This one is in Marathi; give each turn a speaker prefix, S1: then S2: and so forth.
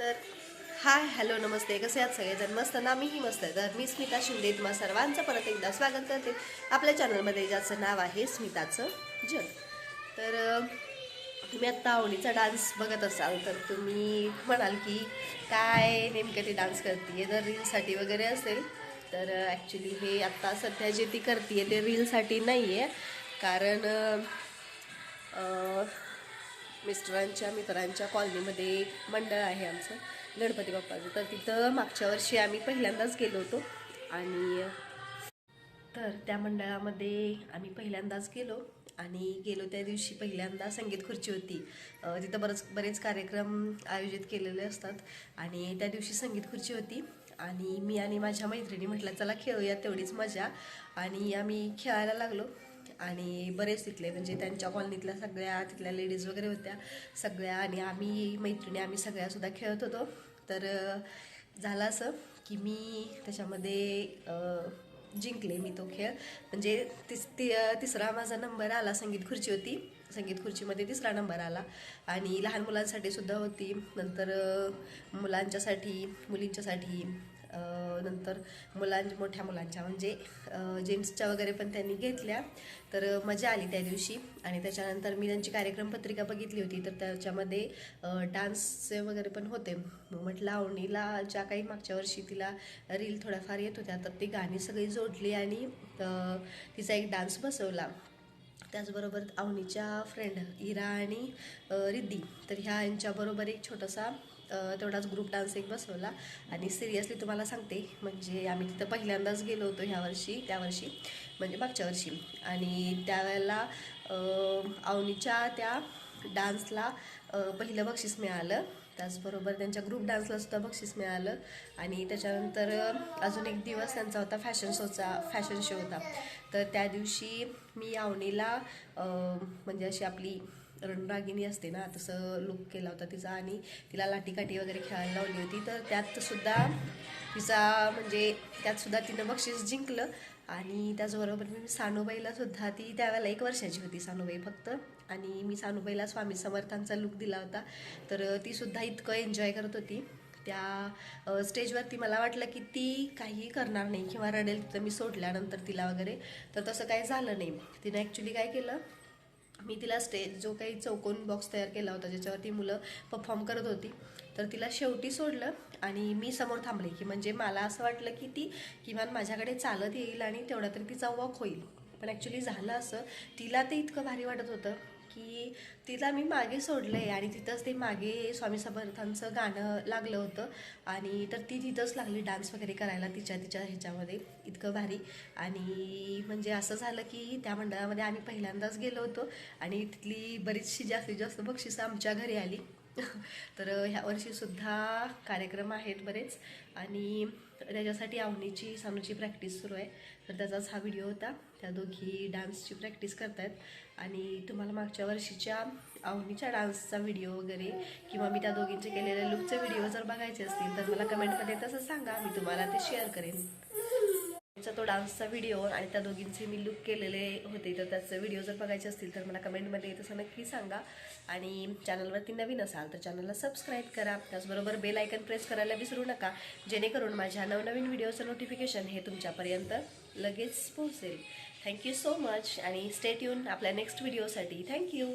S1: तर हाय हॅलो नमस्ते. कसे आहात सगळेजण? मस्त ना? मीही मस्त आहे. तर मी स्मिता शिंदे तुम्हा सर्वांचं परत एकदा स्वागत करते. आपल्या चॅनलमध्ये ज्याचं नाव आहे स्मिताचं जग. तर तुम्ही आत्ता आवडीचा डान्स बघत असाल तर तुम्ही म्हणाल की काय नेमकं ती डान्स करते जर रीलसाठी वगैरे असेल तर ॲक्च्युली हे आत्ता सध्या जे ती करते ते रीलसाठी नाही आहे कारण मिस्टरांच्या मित्रांच्या कॉलनीमध्ये मंडळ आहे आमचं गणपती बाप्पाचं. तर तिथं मागच्या वर्षी आम्ही पहिल्यांदाच गेलो होतो आणि तर त्या मंडळामध्ये आम्ही पहिल्यांदाच गेलो आणि गेलो त्या दिवशी पहिल्यांदा संगीत खुर्ची होती. तिथं बरंच बरेच कार्यक्रम आयोजित केलेले असतात आणि त्या दिवशी संगीत खुर्ची होती आणि मी आणि माझ्या मैत्रिणी म्हटलं चला खेळूया तेवढीच मजा. आणि आम्ही खेळायला लागलो. आणि बरेच तिथले म्हणजे त्यांच्या कॉलनीतल्या सगळ्या तिथल्या लेडीज वगैरे होत्या सगळ्या आणि आम्ही मैत्रिणी आम्ही सगळ्यासुद्धा खेळत होतो. तर झालं असं की मी त्याच्यामध्ये जिंकले मी तो खेळ. म्हणजे तिस ति तिसरा माझा नंबर आला संगीत खुर्ची होती. संगीत खुर्चीमध्ये तिसरा नंबर आला. आणि लहान मुलांसाठी सुद्धा होती. नंतर मुलांच्यासाठी मुलींच्यासाठी नंतर मुलां मोठ्या मुलांच्या म्हणजे जेंट्सच्या वगैरे पण त्यांनी घेतल्या. तर मजा आली त्या दिवशी. आणि त्याच्यानंतर मी त्यांची कार्यक्रम पत्रिका बघितली होती. तर त्याच्यामध्ये डान्सचे वगैरे पण होते. मग म्हटलं आवणीला ज्या काही मागच्या वर्षी तिला रील थोड्याफार येत होत्या तर ती गाणी सगळी जोडली आणि तिचा एक डान्स बसवला. त्याचबरोबर अवनीच्या फ्रेंड इरा आणि रिद्धी. तर ह्या यांच्याबरोबर एक छोटासा तेवढाच ग्रुप डान्स एक बसवला. आणि सिरियसली तुम्हाला सांगते म्हणजे आम्ही तिथं पहिल्यांदाच गेलो होतो ह्या वर्षी त्या वर्षी म्हणजे मागच्या वर्षी. आणि त्यावेळेला अवनीच्या त्या डान्सला पहिलं बक्षीस मिळालं. त्याचबरोबर त्यांच्या ग्रुप डान्सला सुद्धा बक्षीस मिळालं. आणि त्याच्यानंतर अजून एक दिवस त्यांचा होता फॅशन शोचा फॅशन शो होता. तर त्या दिवशी मी आवणीला म्हणजे अशी आपली रणरागिणी असते ना तसं लुक केला होता तिचा आणि तिला लाटीकाठी वगैरे खेळायला लावली होती. तर त्यात सुद्धा तिचा म्हणजे त्यात सुद्धा तिनं बक्षीस जिंकलं आणि त्याचबरोबर मी सानूबाईला सुद्धा ती त्यावेळेला एक वर्षाची होती सानूबाई फक्त. आणि मी सानूबाईला स्वामी समर्थांचा लुक दिला होता. तर ती सुद्धा इतकं एन्जॉय करत होती. त्या स्टेजवरती मला वाटलं की ती काही करणार नाही किंवा रडेल तर मी सोडल्यानंतर तिला वगैरे. तर तसं काही झालं नाही. तिनं ॲक्च्युली काय केलं मी तिला स्टेज जो काही चौकोन बॉक्स तयार केला होता ज्याच्यावरती मुलं परफॉर्म करत होती तर तिला शेवटी सोडलं आणि मी समोर थांबले की म्हणजे मला असं वाटलं की ती किमान माझ्याकडे चालत येईल आणि तेवढा तरी तिचा वॉक होईल. पण ॲक्च्युली झालं असं. तिला ते इतकं भारी वाटत होतं की तिला मी मागे सोडलं आहे आणि तिथंच ते मागे स्वामी समर्थांचं गाणं लागलं होतं. आणि तर ती तिथंच लागली डान्स वगैरे करायला तिच्या तिच्या ह्याच्यामध्ये इतकं भारी. आणि म्हणजे असं झालं की त्या मंडळामध्ये आम्ही पहिल्यांदाच गेलो होतो आणि तिथली बरीचशी जास्तीत जास्त बक्षिसं आमच्या घरी आली. तर ह्या वर्षीसुद्धा कार्यक्रम आहेत बरेच आणि त्याच्यासाठी आवनीची सानूची प्रॅक्टिस सुरू आहे. तर त्याचाच हा व्हिडिओ होता. त्या दोघी डान्सची प्रॅक्टिस करतायत आणि तुम्हाला मागच्या वर्षीच्या आवनीच्या डान्सचा व्हिडिओ वगैरे किंवा मी त्या दोघींचे केलेल्या लुकचे व्हिडिओ जर बघायचे असतील तर मला कमेंटमध्ये तसं सांगा. मी तुम्हाला ते शेअर करेन. तो डान्सचा व्हिडिओ आणि त्या दोघींचे मी लुक केलेले होते. तर त्याचे व्हिडिओ जर बघायचे असतील तर मला कमेंटमध्ये तसं नक्की सांगा. आणि चॅनलवरती नवीन असाल तर चॅनलला सबस्क्राईब करा. त्याचबरोबर बेल आयकन प्रेस करायला विसरू नका. जेणेकरून माझ्या नवनवीन व्हिडिओचं नोटिफिकेशन हे तुमच्यापर्यंत लगेच पोहोचेल. थँक्यू सो मच आणि स्टे ट्यून आपल्या नेक्स्ट व्हिडिओसाठी थँक्यू